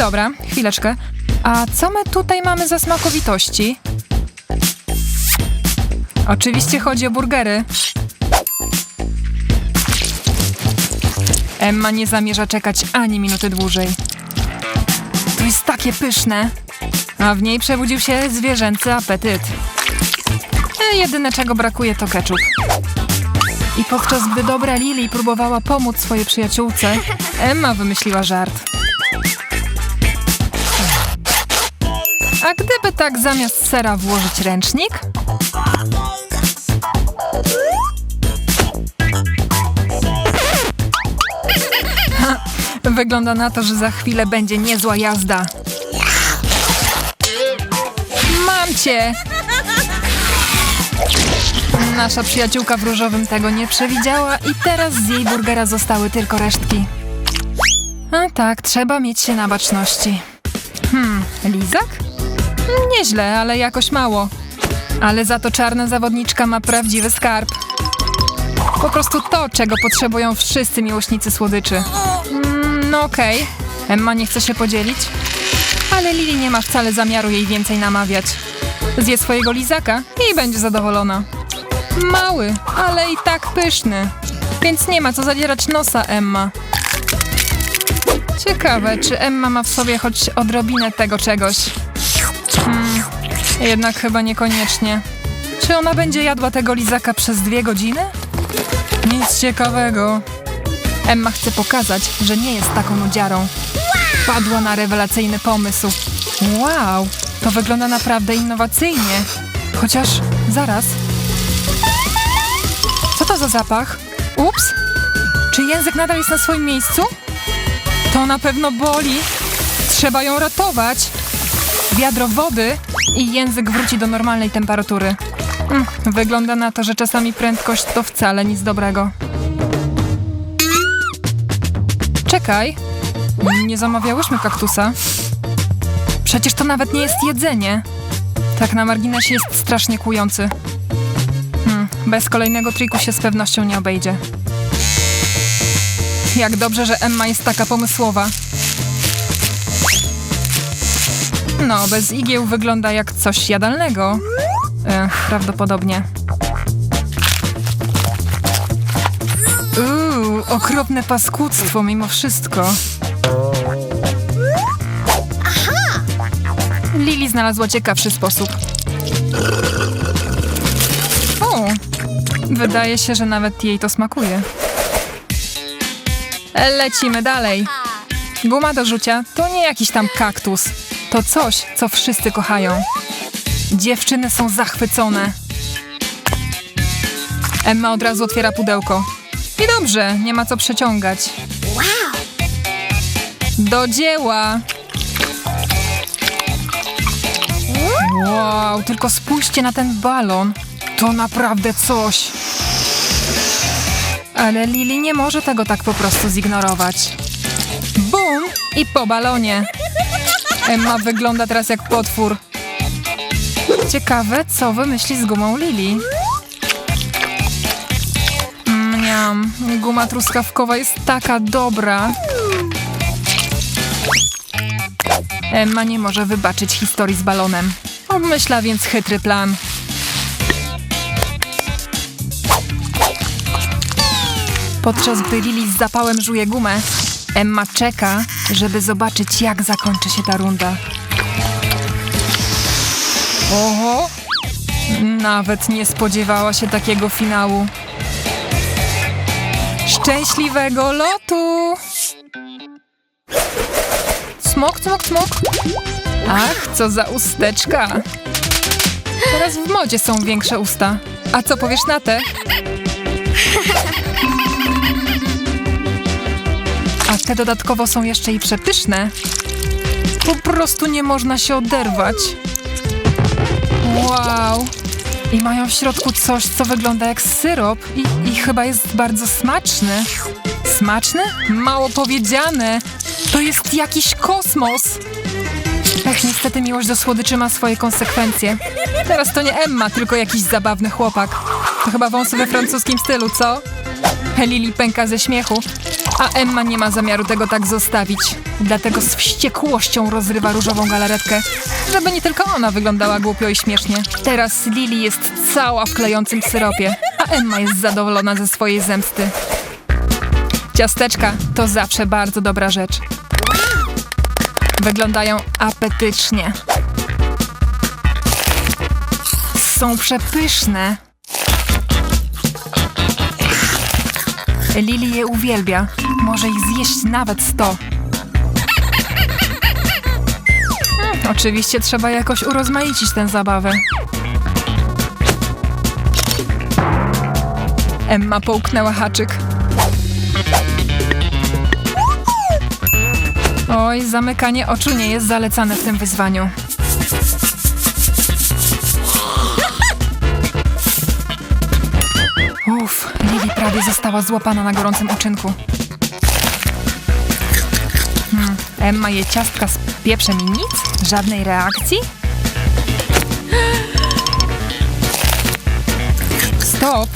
Dobra, chwileczkę. A co my tutaj mamy za smakowitości? Oczywiście chodzi o burgery. Emma nie zamierza czekać ani minuty dłużej. To jest takie pyszne. A w niej przebudził się zwierzęcy apetyt. E, jedyne czego brakuje to ketchup. I podczas gdy dobra Lily próbowała pomóc swojej przyjaciółce, Emma wymyśliła żart. A gdyby tak zamiast sera włożyć ręcznik? Wygląda na to, że za chwilę będzie niezła jazda. Mam cię! Nasza przyjaciółka w różowym tego nie przewidziała i teraz z jej burgera zostały tylko resztki. A tak, trzeba mieć się na baczności. Hmm, lizak? Nieźle, ale jakoś mało. Ale za to czarna zawodniczka ma prawdziwy skarb. Po prostu to, czego potrzebują wszyscy miłośnicy słodyczy. Mm, no okej. Emma nie chce się podzielić. Ale Lili nie ma wcale zamiaru jej więcej namawiać. Zje swojego lizaka i będzie zadowolona. Mały, ale i tak pyszny. Więc nie ma co zadzierać nosa, Emma. Ciekawe, czy Emma ma w sobie choć odrobinę tego czegoś. Jednak chyba niekoniecznie. Czy ona będzie jadła tego lizaka przez dwie godziny? Nic ciekawego. Emma chce pokazać, że nie jest taką nudziarą. Padła na rewelacyjny pomysł. Wow, to wygląda naprawdę innowacyjnie. Chociaż, zaraz. Co to za zapach? Ups! Czy język nadal jest na swoim miejscu? To na pewno boli. Trzeba ją ratować. Wiadro wody i język wróci do normalnej temperatury. Mm, wygląda na to, że czasami prędkość to wcale nic dobrego. Czekaj. Nie zamawiałyśmy kaktusa. Przecież to nawet nie jest jedzenie. Tak na marginesie jest strasznie kłujący. Hmm, bez kolejnego triku się z pewnością nie obejdzie. Jak dobrze, że Emma jest taka pomysłowa. No, bez igieł wygląda jak coś jadalnego. Prawdopodobnie. Uuu, okropne paskudztwo mimo wszystko. Lili znalazła ciekawszy sposób. O, wydaje się, że nawet jej to smakuje. Lecimy dalej. Guma do rzucia to nie jakiś tam kaktus. To coś, co wszyscy kochają. Dziewczyny są zachwycone. Emma od razu otwiera pudełko. I dobrze, nie ma co przeciągać. Do dzieła! Wow, tylko spójrzcie na ten balon. To naprawdę coś. Ale Lili nie może tego tak po prostu zignorować. Bum! I po balonie. Emma wygląda teraz jak potwór. Ciekawe, co wymyśli z gumą Lili. Mniam, guma truskawkowa jest taka dobra. Emma nie może wybaczyć historii z balonem. Obmyśla więc chytry plan. Podczas gdy Lili z zapałem żuje gumę, Emma czeka, żeby zobaczyć, jak zakończy się ta runda. Oho! Nawet nie spodziewała się takiego finału. Szczęśliwego lotu! Smok, smok, smok. Ach, co za usteczka. Teraz w modzie są większe usta. A co powiesz na te? Te dodatkowo są jeszcze i przepyszne. Po prostu nie można się oderwać. Wow. I mają w środku coś, co wygląda jak syrop i, i chyba jest bardzo smaczny. Smaczny? Mało powiedziane. To jest jakiś kosmos. Ech, niestety miłość do słodyczy ma swoje konsekwencje. Teraz to nie Emma, tylko jakiś zabawny chłopak. To chyba wąsy we francuskim stylu, co? Lili pęka ze śmiechu, a Emma nie ma zamiaru tego tak zostawić. Dlatego z wściekłością rozrywa różową galaretkę, żeby nie tylko ona wyglądała głupio i śmiesznie. Teraz Lily jest cała w klejącym syropie, a Emma jest zadowolona ze swojej zemsty. Ciasteczka to zawsze bardzo dobra rzecz. Wyglądają apetycznie. Są przepyszne. Lili je uwielbia. Może ich zjeść nawet sto. Oczywiście trzeba jakoś urozmaicić tę zabawę. Emma połknęła haczyk. Oj, zamykanie oczu nie jest zalecane w tym wyzwaniu. Prawie została złapana na gorącym uczynku. Hmm, Emma je ciastka z pieprzem i nic? Żadnej reakcji? Stop!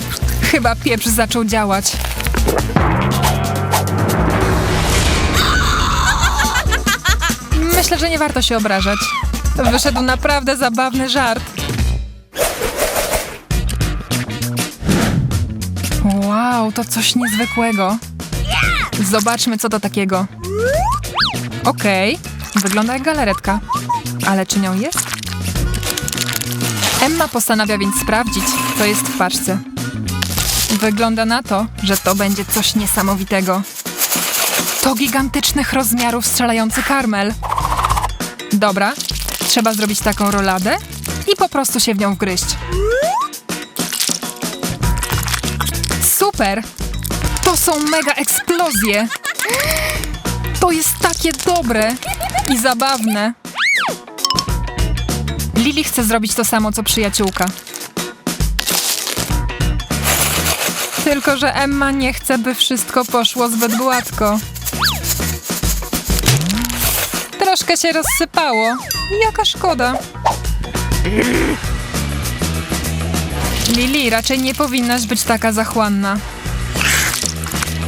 Chyba pieprz zaczął działać. Myślę, że nie warto się obrażać. Wyszedł naprawdę zabawny żart. Wow, to coś niezwykłego. Zobaczmy, co to takiego. Okej, wygląda jak galaretka. Ale czy nią jest? Emma postanawia więc sprawdzić, co jest w paczce. Wygląda na to, że to będzie coś niesamowitego. To gigantycznych rozmiarów strzelający karmel. Dobra, trzeba zrobić taką roladę i po prostu się w nią wgryźć. Super! To są mega eksplozje! To jest takie dobre i zabawne. Lili chce zrobić to samo, co przyjaciółka. Tylko, że Emma nie chce, by wszystko poszło zbyt gładko. Troszkę się rozsypało. Jaka szkoda. Lili, raczej nie powinnaś być taka zachłanna.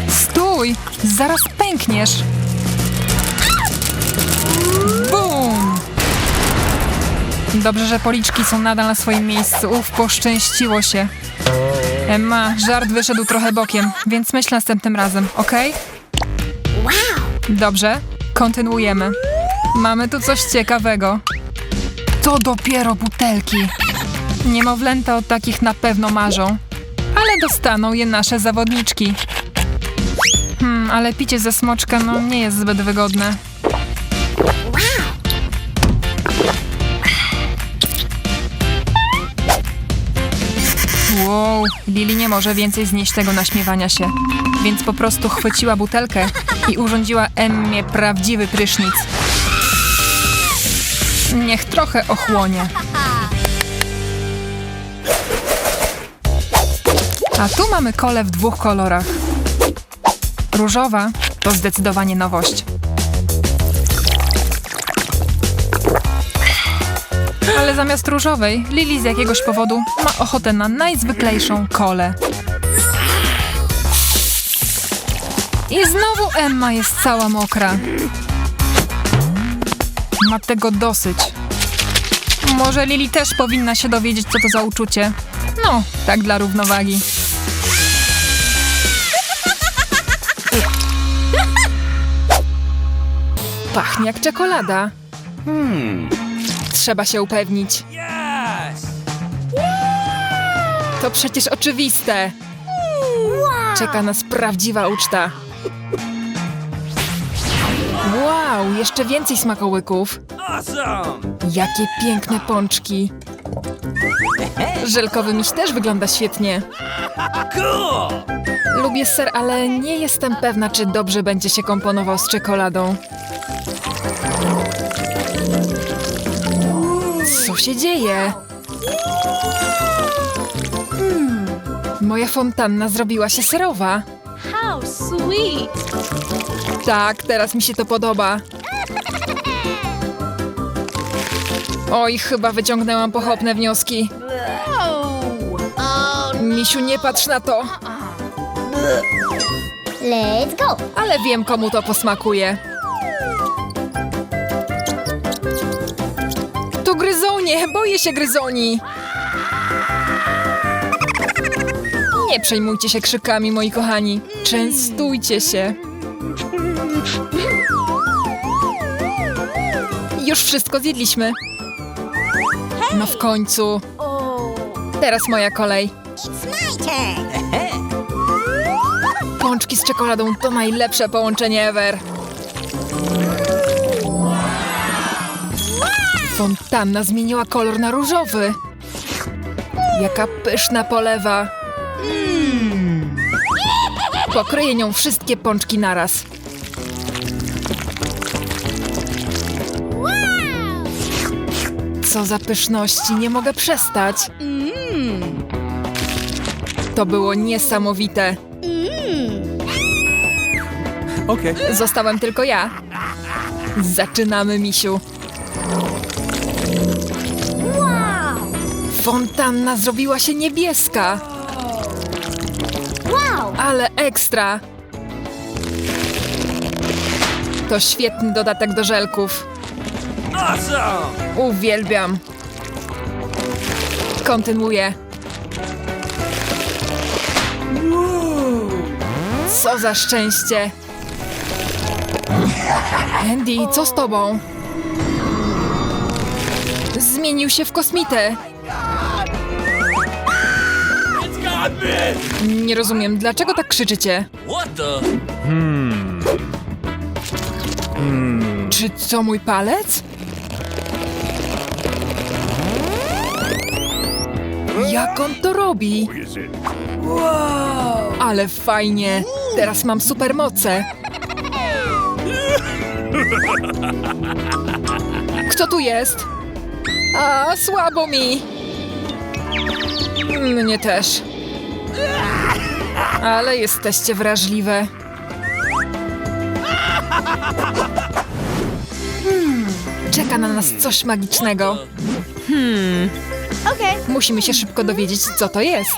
Stój! Zaraz pękniesz. Bum! Dobrze, że policzki są nadal na swoim miejscu. Uf, poszczęściło się. Emma, żart wyszedł trochę bokiem, więc myśl następnym razem, ok? Dobrze, kontynuujemy. Mamy tu coś ciekawego. To dopiero butelki. Niemowlęta o takich na pewno marzą. Ale dostaną je nasze zawodniczki. Hmm, ale picie ze smoczka no nie jest zbyt wygodne. Wow, Lili nie może więcej znieść tego naśmiewania się, więc po prostu chwyciła butelkę i urządziła Emmie prawdziwy prysznic. Niech trochę ochłonie. A tu mamy kole w dwóch kolorach. Różowa to zdecydowanie nowość. Ale zamiast różowej, Lili z jakiegoś powodu ma ochotę na najzwyklejszą kolę. I znowu Emma jest cała mokra. Ma tego dosyć. Może Lili też powinna się dowiedzieć, co to za uczucie. No, tak dla równowagi. Pachnie jak czekolada. Trzeba się upewnić. To przecież oczywiste. Czeka nas prawdziwa uczta. Wow, jeszcze więcej smakołyków. Jakie piękne pączki. Żelkowy miś też wygląda świetnie. Cool! Lubię ser, ale nie jestem pewna, czy dobrze będzie się komponował z czekoladą. Co się dzieje? Hmm, moja fontanna zrobiła się serowa. How sweet! Tak, teraz mi się to podoba. Oj, chyba wyciągnęłam pochopne wnioski. Misiu, nie patrz na to, Let's go! Ale wiem, komu to posmakuje. To gryzonie! Boję się gryzoni! Nie przejmujcie się krzykami, moi kochani. Częstujcie się. Już wszystko zjedliśmy. No w końcu. Teraz moja kolej. It's my turn. Pączki z czekoladą to najlepsze połączenie ever. Fontanna zmieniła kolor na różowy. Jaka pyszna polewa. Pokryję nią wszystkie pączki naraz. Co za pyszności, nie mogę przestać. To było niesamowite. Okay. Zostałem tylko ja. Zaczynamy, misiu. Fontanna zrobiła się niebieska. Wow! Ale ekstra! To świetny dodatek do żelków. Awesome. Uwielbiam. Kontynuuję. Co za szczęście. Andy, co z tobą? Zmienił się w kosmitę. Nie rozumiem, dlaczego tak krzyczycie? What the? Czy co mój palec? Jak on to robi? Ale fajnie! Teraz mam supermoce! Kto tu jest? A, słabo mi! Mnie też. Ale jesteście wrażliwe. Czeka na nas coś magicznego. Okay, Musimy się szybko dowiedzieć, co to jest.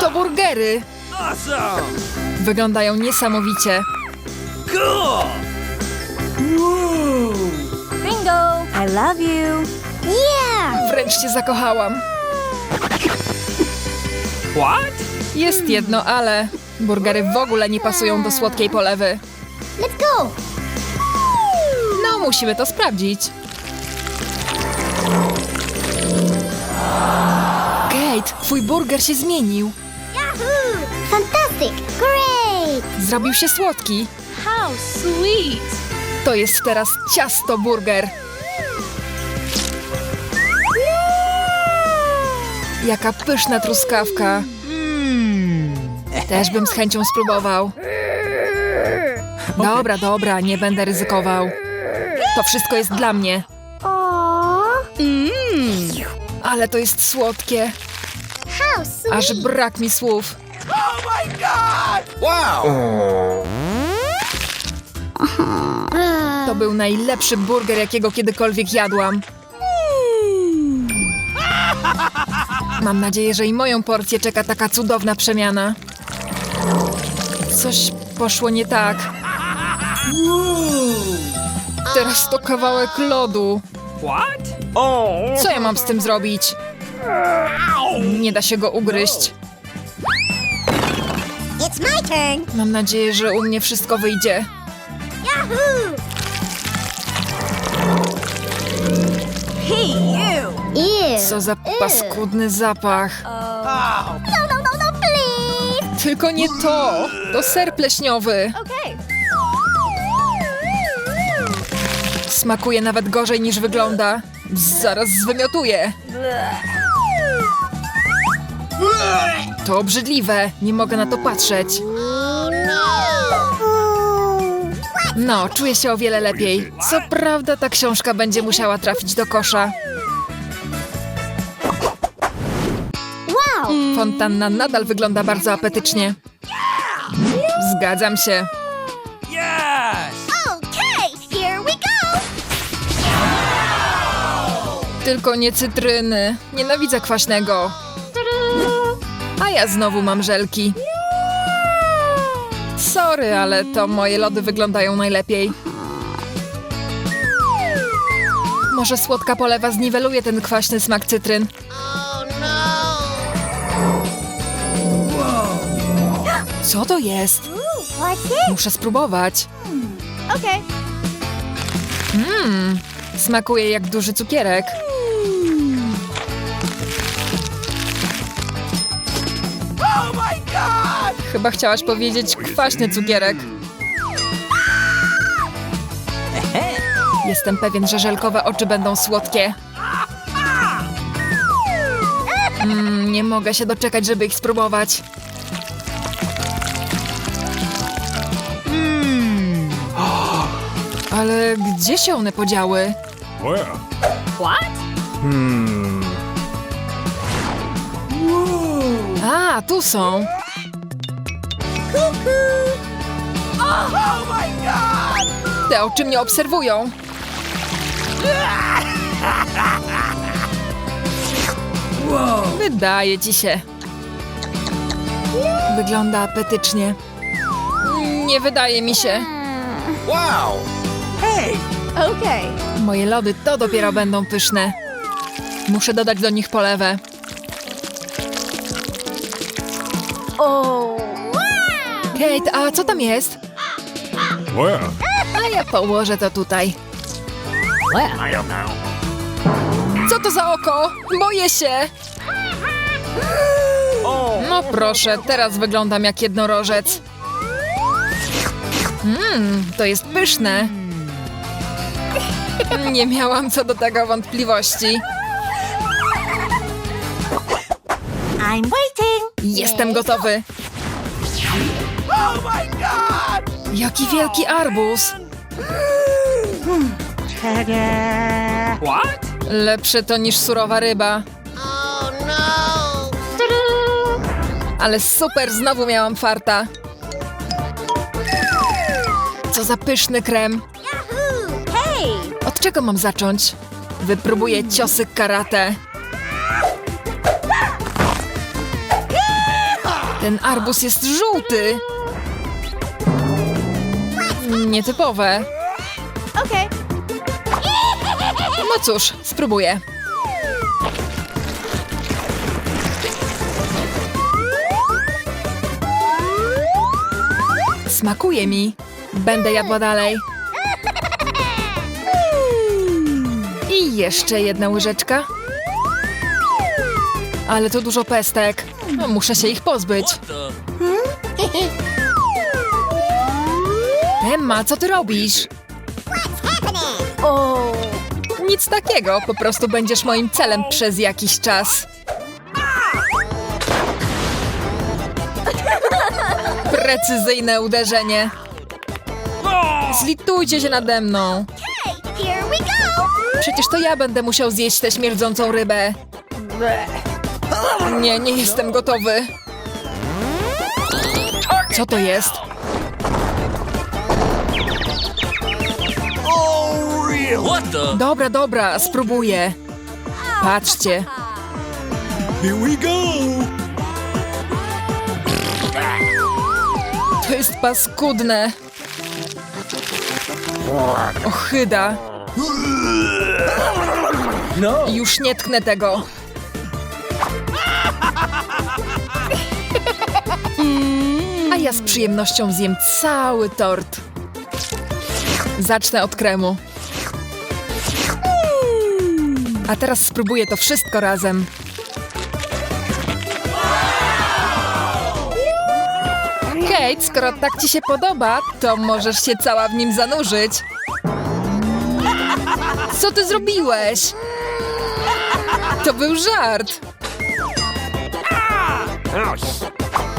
To burgery! Awesome. Wyglądają niesamowicie. Cool. Bingo! I love you! Yeah! Wręcz się zakochałam. What? Jest jedno, ale burgery w ogóle nie pasują do słodkiej polewy. Let's go! No, musimy to sprawdzić. Kate, twój burger się zmienił. Yahoo! Fantastic! Great! Zrobił się słodki. How sweet! To jest teraz ciasto burger. Jaka pyszna truskawka. Też bym z chęcią spróbował. Dobra, dobra, nie będę ryzykował. To wszystko jest dla mnie. Mmm! Ale to jest słodkie. Aż brak mi słów. To był najlepszy burger, jakiego kiedykolwiek jadłam. Mam nadzieję, że i moją porcję czeka taka cudowna przemiana. Coś poszło nie tak. Teraz to kawałek lodu. What? Oh. Co ja mam z tym zrobić? Nie da się go ugryźć. It's my turn! Mam nadzieję, że u mnie wszystko wyjdzie. Yahoo! Hey, you! Ew! Co za paskudny zapach. No, no, no, no, please! Tylko nie to! To ser pleśniowy. Okay. Smakuje nawet gorzej niż wygląda. Zaraz zwymiotuję. To obrzydliwe. Nie mogę na to patrzeć. No, czuję się o wiele lepiej. Co prawda ta książka będzie musiała trafić do kosza. Fontanna nadal wygląda bardzo apetycznie. Zgadzam się. Tylko nie cytryny. Nienawidzę kwaśnego. A ja znowu mam żelki. Sorry, ale to moje lody wyglądają najlepiej. Może słodka polewa zniweluje ten kwaśny smak cytryn. Co to jest? Muszę spróbować. Mmm, smakuje jak duży cukierek. Chyba chciałaś powiedzieć kwaśny cukierek. Jestem pewien, że żelkowe oczy będą słodkie. Mm, nie mogę się doczekać, żeby ich spróbować. Ale gdzie się one podziały? Where? A, tu są. Te oczy mnie obserwują. Wydaje ci się. Wygląda apetycznie. Nie wydaje mi się. Wow! Hey! Okay. Moje lody to dopiero będą pyszne. Muszę dodać do nich polewę. Kate, a co tam jest? A ja położę to tutaj. Co to za oko? Boję się! No proszę, teraz wyglądam jak jednorożec. Mmm, to jest pyszne. Nie miałam co do tego wątpliwości. I'm waiting. Jestem gotowy. Jaki wielki arbuz. What? Lepsze to niż surowa ryba. Ale super, znowu miałam farta. Co za pyszny krem. Hey. Od czego mam zacząć? Wypróbuję ciosy karate. Ten arbus jest żółty. Nietypowe. Okay. No cóż, spróbuję. Smakuje mi. Będę jadła dalej. I jeszcze jedna łyżeczka. Ale to dużo pestek. Muszę się ich pozbyć. Emma, co ty robisz? Oh. Nic takiego, po prostu będziesz moim celem przez jakiś czas. Precyzyjne uderzenie. Zlitujcie się nade mną. Przecież to ja będę musiał zjeść tę śmierdzącą rybę. Nie, nie jestem gotowy. Co to jest? Real! What the? Dobra, dobra, spróbuję. Patrzcie. Here we go! To jest paskudne. Ochyda. No! Już nie tknę tego. A ja z przyjemnością zjem cały tort. Zacznę od kremu. A teraz spróbuję to wszystko razem. Kate, skoro tak ci się podoba, to możesz się cała w nim zanurzyć. Co ty zrobiłeś? To był żart.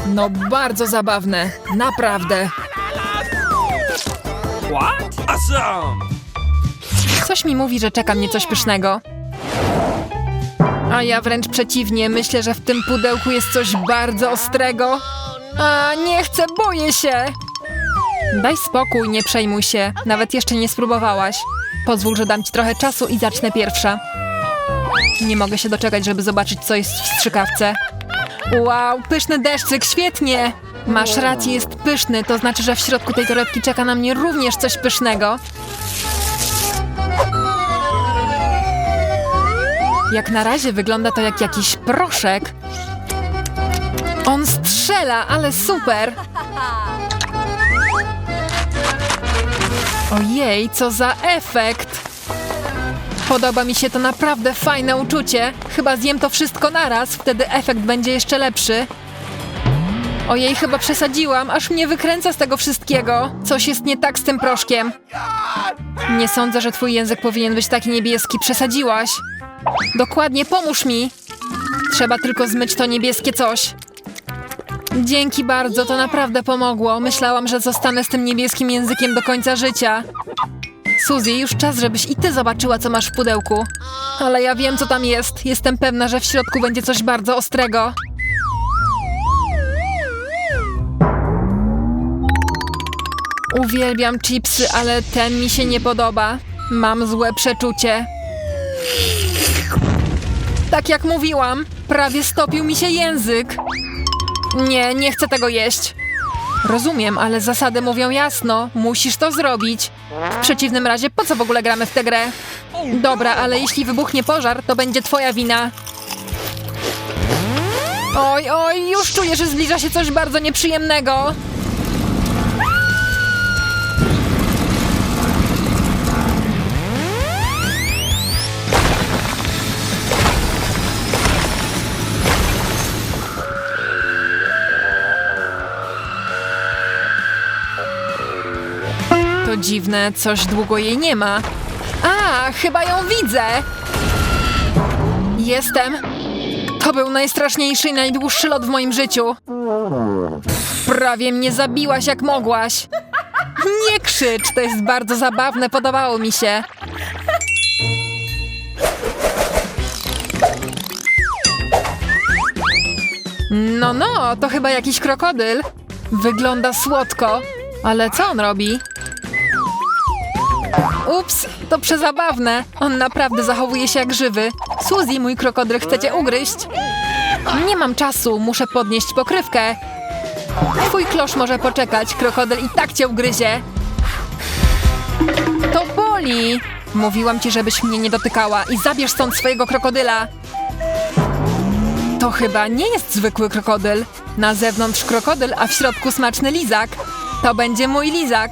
No bardzo zabawne, naprawdę. What? Coś mi mówi, że czeka mnie coś pysznego. A ja wręcz przeciwnie, myślę, że w tym pudełku jest coś bardzo ostrego. A nie chcę, boję się. Daj spokój, nie przejmuj się. Nawet jeszcze nie spróbowałaś. Pozwól, że dam ci trochę czasu i zacznę pierwsza. Nie mogę się doczekać, żeby zobaczyć, co jest w strzykawce. Wow, pyszny deszczyk, świetnie! Masz rację, jest pyszny, to znaczy, że w środku tej torebki czeka na mnie również coś pysznego. Jak na razie wygląda to jak jakiś proszek. On strzela, ale super! Ojej, co za efekt! Podoba mi się to naprawdę fajne uczucie. Chyba zjem to wszystko naraz, wtedy efekt będzie jeszcze lepszy. Ojej, chyba przesadziłam, aż mnie wykręca z tego wszystkiego. Coś jest nie tak z tym proszkiem. Nie sądzę, że twój język powinien być taki niebieski. Przesadziłaś. Dokładnie, pomóż mi. Trzeba tylko zmyć to niebieskie coś. Dzięki bardzo, to naprawdę pomogło. Myślałam, że zostanę z tym niebieskim językiem do końca życia. Suzy, już czas, żebyś i ty zobaczyła, co masz w pudełku. Ale ja wiem, co tam jest. Jestem pewna, że w środku będzie coś bardzo ostrego. Uwielbiam chipsy, ale ten mi się nie podoba. Mam złe przeczucie. Tak jak mówiłam, prawie stopił mi się język. Nie, nie chcę tego jeść. Rozumiem, ale zasady mówią jasno. Musisz to zrobić. W przeciwnym razie po co w ogóle gramy w tę grę? Dobra, ale jeśli wybuchnie pożar, to będzie twoja wina. Oj, oj, już czuję, że zbliża się coś bardzo nieprzyjemnego. Dziwne, coś długo jej nie ma. A, chyba ją widzę! Jestem. To był najstraszniejszy i najdłuższy lot w moim życiu. Prawie mnie zabiłaś jak mogłaś. Nie krzycz, to jest bardzo zabawne, podobało mi się. No, no, to chyba jakiś krokodyl. Wygląda słodko. Ale co on robi? Ups, to przezabawne. On naprawdę zachowuje się jak żywy. Suzy, mój krokodyl chce cię ugryźć. Nie mam czasu, muszę podnieść pokrywkę. Twój klosz może poczekać, krokodyl i tak cię ugryzie. To boli! Mówiłam ci, żebyś mnie nie dotykała i zabierz stąd swojego krokodyla. To chyba nie jest zwykły krokodyl. Na zewnątrz krokodyl, a w środku smaczny lizak. To będzie mój lizak.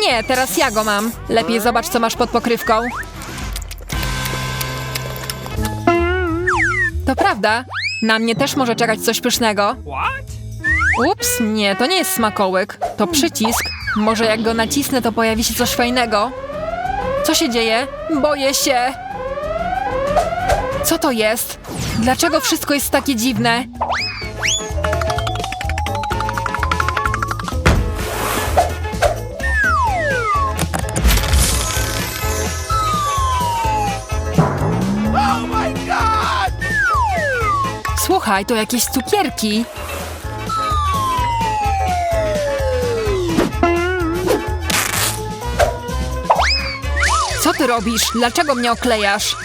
Nie, teraz ja go mam. Lepiej zobacz, co masz pod pokrywką. To prawda. Na mnie też może czekać coś pysznego. Ups, nie, to nie jest smakołyk. To przycisk. Może jak go nacisnę, to pojawi się coś fajnego. Co się dzieje? Boję się. Co to jest? Dlaczego wszystko jest takie dziwne? Słuchaj, to jakieś cukierki. Co ty robisz? Dlaczego mnie oklejasz?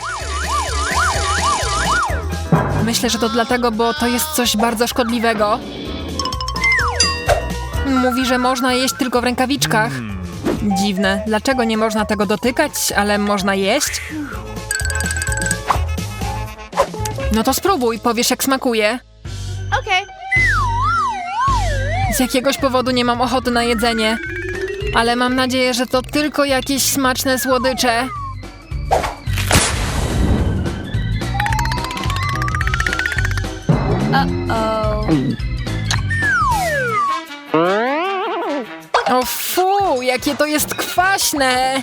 Myślę, że to dlatego, bo to jest coś bardzo szkodliwego. Mówi, że można jeść tylko w rękawiczkach. Dziwne. Dlaczego nie można tego dotykać, ale można jeść? No to spróbuj, powiesz jak smakuje. Okay. Z jakiegoś powodu nie mam ochoty na jedzenie. Ale mam nadzieję, że to tylko jakieś smaczne słodycze. Oh. O fu, jakie to jest kwaśne!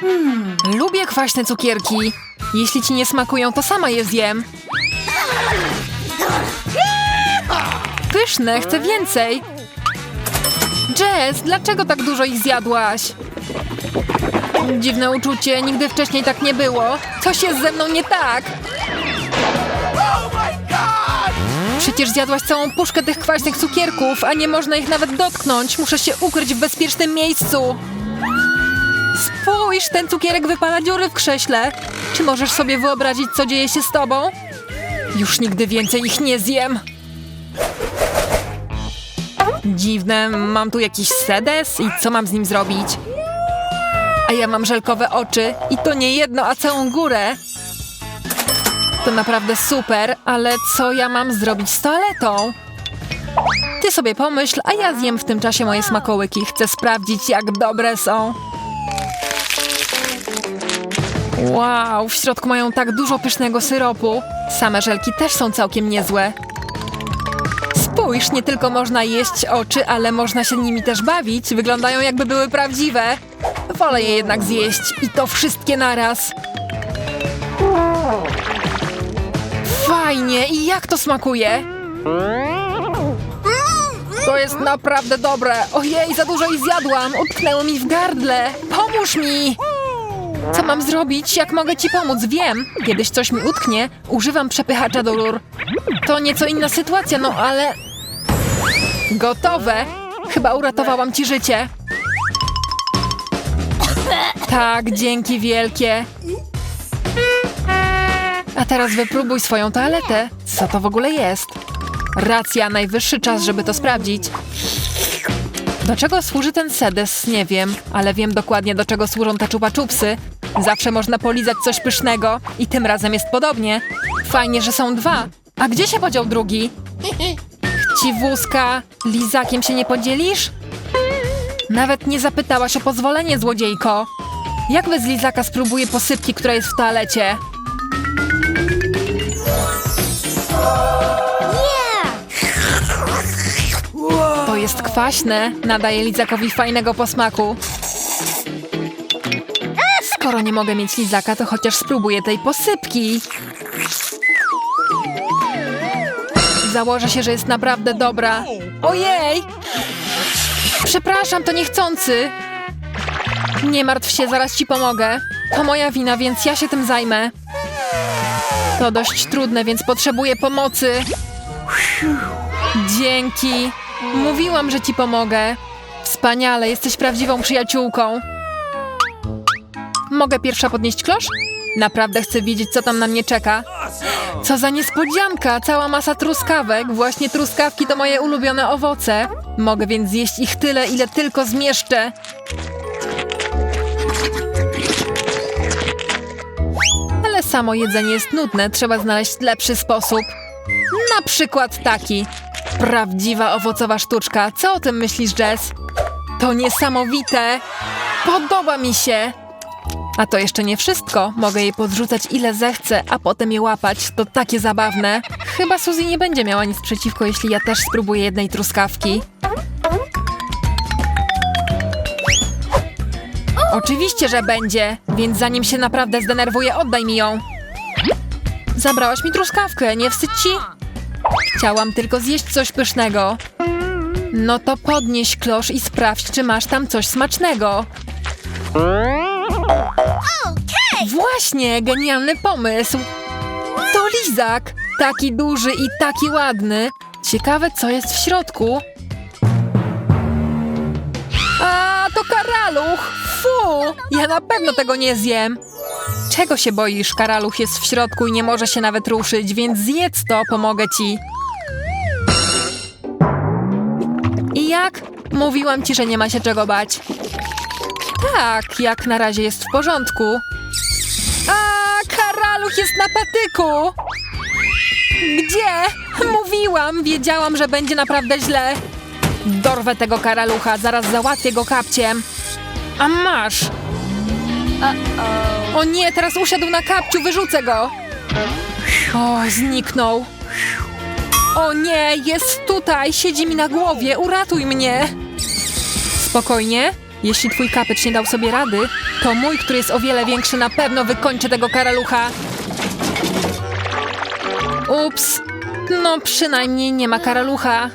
Hmm, lubię kwaśne cukierki. Jeśli ci nie smakują, to sama je zjem. Pyszne, chcę więcej. Jess, dlaczego tak dużo ich zjadłaś? Dziwne uczucie, nigdy wcześniej tak nie było. Coś jest ze mną nie tak. Przecież zjadłaś całą puszkę tych kwaśnych cukierków, a nie można ich nawet dotknąć. Muszę się ukryć w bezpiecznym miejscu. Spójrz, ten cukierek wypala dziury w krześle. Czy możesz sobie wyobrazić, co dzieje się z tobą? Już nigdy więcej ich nie zjem. Dziwne, mam tu jakiś sedes i co mam z nim zrobić? A ja mam żelkowe oczy i to nie jedno, a całą górę. To naprawdę super, ale co ja mam zrobić z toaletą? Ty sobie pomyśl, a ja zjem w tym czasie moje smakołyki. Chcę sprawdzić, jak dobre są. Wow, w środku mają tak dużo pysznego syropu. Same żelki też są całkiem niezłe. Spójrz, nie tylko można jeść oczy, ale można się nimi też bawić. Wyglądają jakby były prawdziwe. Wolę je jednak zjeść i to wszystkie naraz. Fajnie, i jak to smakuje? To jest naprawdę dobre. Ojej, za dużo i zjadłam. Utknęło mi w gardle. Pomóż mi! Co mam zrobić? Jak mogę ci pomóc? Wiem. Kiedyś coś mi utknie, używam przepychacza do rur. To nieco inna sytuacja, no ale... Gotowe. Chyba uratowałam ci życie. Tak, dzięki wielkie. A teraz wypróbuj swoją toaletę. Co to w ogóle jest? Racja, najwyższy czas, żeby to sprawdzić. Do czego służy ten sedes, nie wiem, ale wiem dokładnie, do czego służą te czupa-czupsy. Zawsze można polizać coś pysznego i tym razem jest podobnie. Fajnie, że są dwa. A gdzie się podział drugi? Chciwuska, lizakiem się nie podzielisz? Nawet nie zapytałaś o pozwolenie, złodziejko. Jak bez lizaka spróbuję posypki, która jest w toalecie? Jest kwaśne. Nadaje lizakowi fajnego posmaku. Skoro nie mogę mieć lizaka, to chociaż spróbuję tej posypki. Założę się, że jest naprawdę dobra. Ojej! Przepraszam, to niechcący. Nie martw się, zaraz ci pomogę. To moja wina, więc ja się tym zajmę. To dość trudne, więc potrzebuję pomocy. Dzięki. Mówiłam, że ci pomogę. Wspaniale, jesteś prawdziwą przyjaciółką. Mogę pierwsza podnieść klosz? Naprawdę chcę wiedzieć, co tam na mnie czeka. Co za niespodzianka! Cała masa truskawek. Właśnie truskawki to moje ulubione owoce. Mogę więc zjeść ich tyle, ile tylko zmieszczę. Ale samo jedzenie jest nudne. Trzeba znaleźć lepszy sposób. Na przykład taki. Prawdziwa owocowa sztuczka. Co o tym myślisz, Jess? To niesamowite! Podoba mi się! A to jeszcze nie wszystko. Mogę jej podrzucać ile zechcę, a potem je łapać. To takie zabawne. Chyba Suzy nie będzie miała nic przeciwko, jeśli ja też spróbuję jednej truskawki. Oczywiście, że będzie, więc zanim się naprawdę zdenerwuję, oddaj mi ją. Zabrałaś mi truskawkę, nie wstydź ci? Chciałam tylko zjeść coś pysznego. No to podnieś klosz i sprawdź, czy masz tam coś smacznego. Właśnie, genialny pomysł. To lizak. Taki duży i taki ładny. Ciekawe, co jest w środku. A, to karaluch. Fu, ja na pewno tego nie zjem. Czego się boisz? Karaluch jest w środku i nie może się nawet ruszyć, więc zjedz to, pomogę ci. I jak? Mówiłam ci, że nie ma się czego bać. Tak, jak na razie jest w porządku. A, karaluch jest na patyku! Gdzie? Mówiłam, wiedziałam, że będzie naprawdę źle. Dorwę tego karalucha, zaraz załatwię go kapciem. A masz! O nie, teraz usiadł na kapciu, wyrzucę go! O, zniknął. O nie, jest tutaj, siedzi mi na głowie, uratuj mnie! Spokojnie, jeśli twój kapeć nie dał sobie rady, to mój, który jest o wiele większy, na pewno wykończy tego karalucha. Ups, no przynajmniej nie ma karalucha.